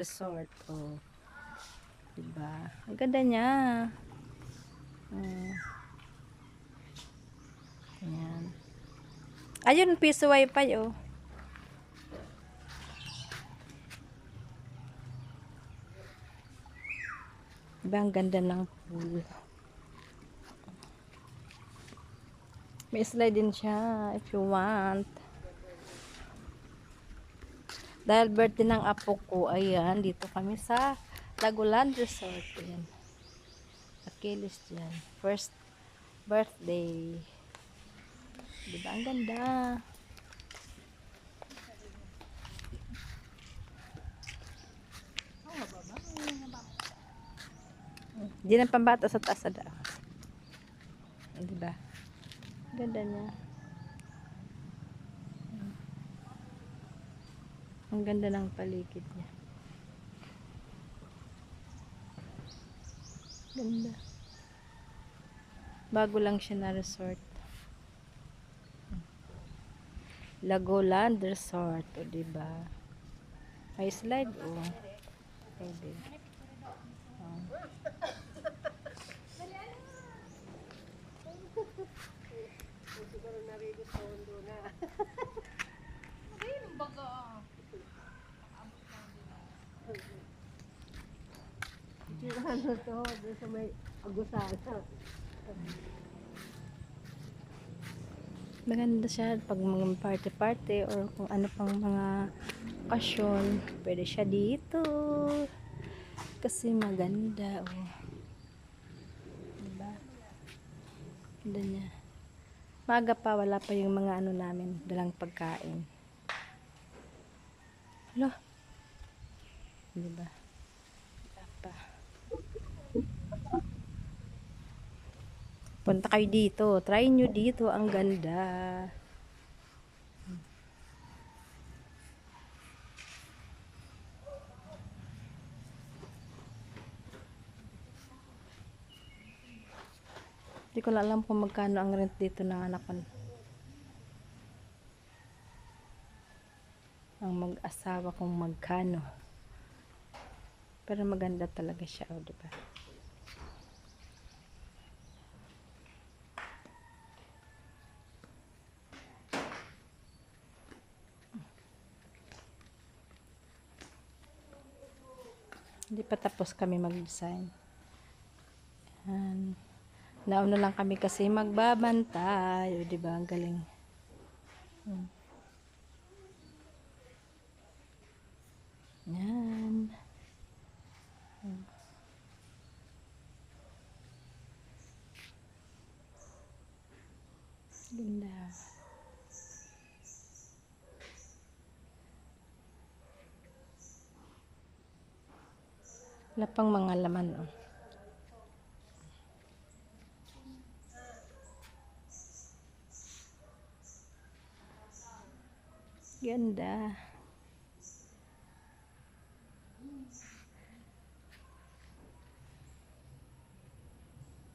Resort. Oh. Diba? Ang ganda niya. Mm. Ayan. Ayun, piso wifi, oh. Diba, ang ganda ng pool. May slide din siya if you want. Dahil birthday ng apo ko, ayan, dito kami sa Laguland Resort. Ayan. Achilles dyan. First birthday. Diba? Ang ganda. Di na pambata sa taas ada. Diba? Ganda niya. Ang ganda ng paligid niya. Ganda. Bago lang siya na resort. Lagoland Resort, o diba? May slide, o. Oh. Pwede. Oh. Ano to? Doon sa may agusana. Maganda siya pag mga party-party or kung ano pang mga okasyon. Pwede siya dito. Kasi maganda. Oh. Diba? Ganda niya. Maga pa, wala pa yung mga ano namin, dalang pagkain. Hala. Diba? Wala pa. Punta kayo dito. Try nyo dito. Ang ganda. Hindi ko alam kung magkano ang rent dito ng anak ko. Ang mag-asawa kong magkano. Pero maganda talaga siya, oh, diba? Hindi pa tapos kami mag-design. Nauna lang kami kasi magbabantay. O, diba? Ang galing. Hmm. Yan. Hmm. Ganda. Wala pang mga laman, oh. Ganda.